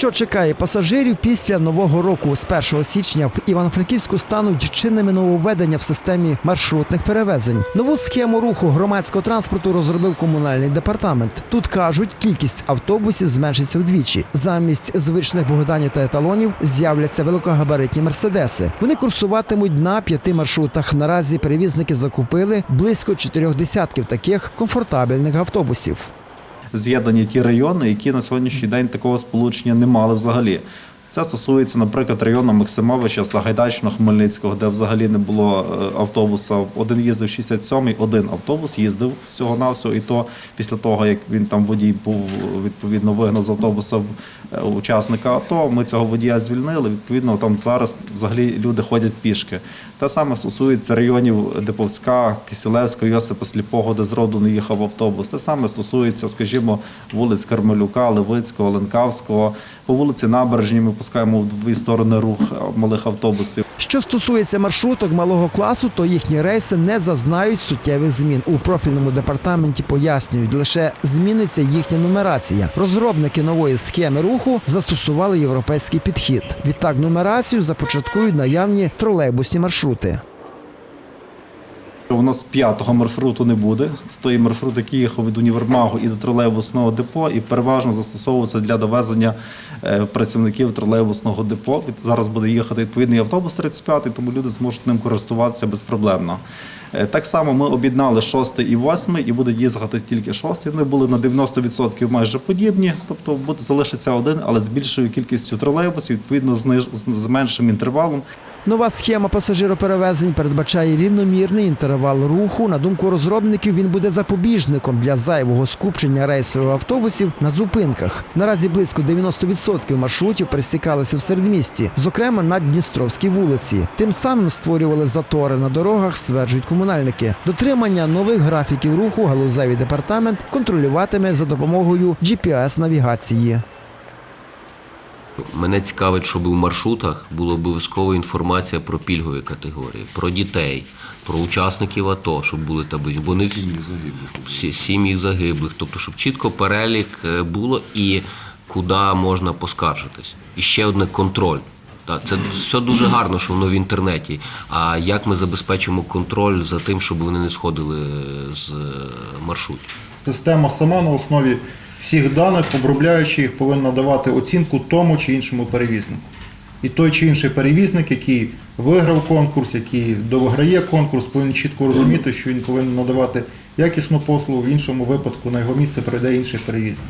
Що чекає пасажирів після нового року з 1 січня в Івано-Франківську стануть чинними нововведення в системі маршрутних перевезень. Нову схему руху громадського транспорту розробив комунальний департамент. Тут кажуть, кількість автобусів зменшиться вдвічі. Замість звичних богданів та еталонів з'являться великогабаритні мерседеси. Вони курсуватимуть на п'яти маршрутах. Наразі перевізники закупили близько чотирьох десятків таких комфортабельних автобусів. З'єднані ті райони, які на сьогоднішній день такого сполучення не мали взагалі. Це стосується, наприклад, району Максимовича, Сагайдачного, Хмельницького, де взагалі не було е, автобуса. Один їздив 67-й, один автобус їздив всього навсього і то після того, як він там водій був відповідно вигнав з автобуса е, учасника АТО, ми цього водія звільнили. Відповідно, там зараз взагалі люди ходять пішки. Те саме стосується районів Диповська, Кисілевського, Йосипа Сліпого, де зроду не їхав автобус. Те саме стосується, скажімо, вулиць Кармелюка, Левицького, Ленкавського. По вулиці Набережній ми пускаємо в дві сторони рух е, малих автобусів. Що стосується маршруток малого класу, то їхні рейси не зазнають суттєвих змін. У профільному департаменті пояснюють, лише зміниться їхня нумерація. Розробники нової схеми руху застосували європейський підхід. Відтак нумерацію започаткують наявні тролейбусні маршрути. У нас п'ятого маршруту не буде. Це той маршрут, який їхав від універмагу і до тролейбусного депо, і переважно застосовується для довезення е, працівників тролейбусного депо. Зараз буде їхати відповідний автобус 35, тому люди зможуть ним користуватися безпроблемно. Е, Так само ми об'єднали шостий і восьмий, і буде їздити тільки шостий. Вони були на 90% майже подібні, тобто буде залишиться один, але з більшою кількістю тролейбусів, відповідно з меншим інтервалом. Нова схема пасажироперевезень передбачає рівномірний інтервал руху. На думку розробників, він буде запобіжником для зайвого скупчення рейсових автобусів на зупинках. Наразі близько 90% маршрутів пересікалися в середмісті, зокрема на Дністровській вулиці. Тим самим створювали затори на дорогах, стверджують комунальники. Дотримання нових графіків руху галузевий департамент контролюватиме за допомогою GPS-навігації. Мене цікавить, щоб у маршрутах була обов'язкова інформація про пільгові категорії, про дітей, про учасників АТО, щоб були таблиці. Бо них Сі- сім'ї загиблих. Тобто, щоб чітко перелік е, було і куди можна поскаржитись. І ще одне контроль. Це все дуже гарно, що воно в інтернеті. А як ми забезпечимо контроль за тим, щоб вони не сходили з е, маршрутів? Система сама на основі всіх даних, обробляючи їх, повинна давати оцінку тому чи іншому перевізнику. І той чи інший перевізник, який виграв конкурс, який довиграє конкурс, повинен чітко розуміти, що він повинен надавати якісну послугу, в іншому випадку на його місце прийде інший перевізник.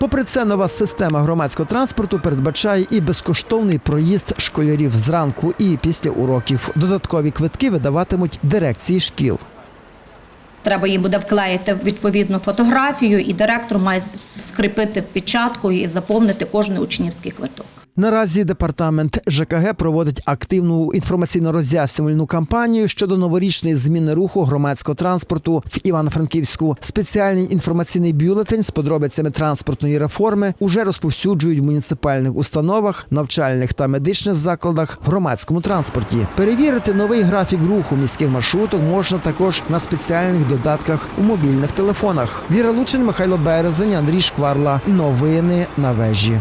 Попри це, нова система громадського транспорту передбачає і безкоштовний проїзд школярів зранку і після уроків. Додаткові квитки видаватимуть дирекції шкіл. Треба їм буде вклеїти відповідну фотографію, і директор має скріпити печатку і заповнити кожний учнівський квиток. Наразі департамент ЖКГ проводить активну інформаційно-роз'яснювальну кампанію щодо новорічної зміни руху громадського транспорту в Івано-Франківську. Спеціальний інформаційний бюлетень з подробицями транспортної реформи уже розповсюджують в муніципальних установах, навчальних та медичних закладах в громадському транспорті. Перевірити новий графік руху міських маршруток можна також на спеціальних додатках у мобільних телефонах. Віра Лучин, Михайло Березень, Андрій Шкварла. Новини на вежі.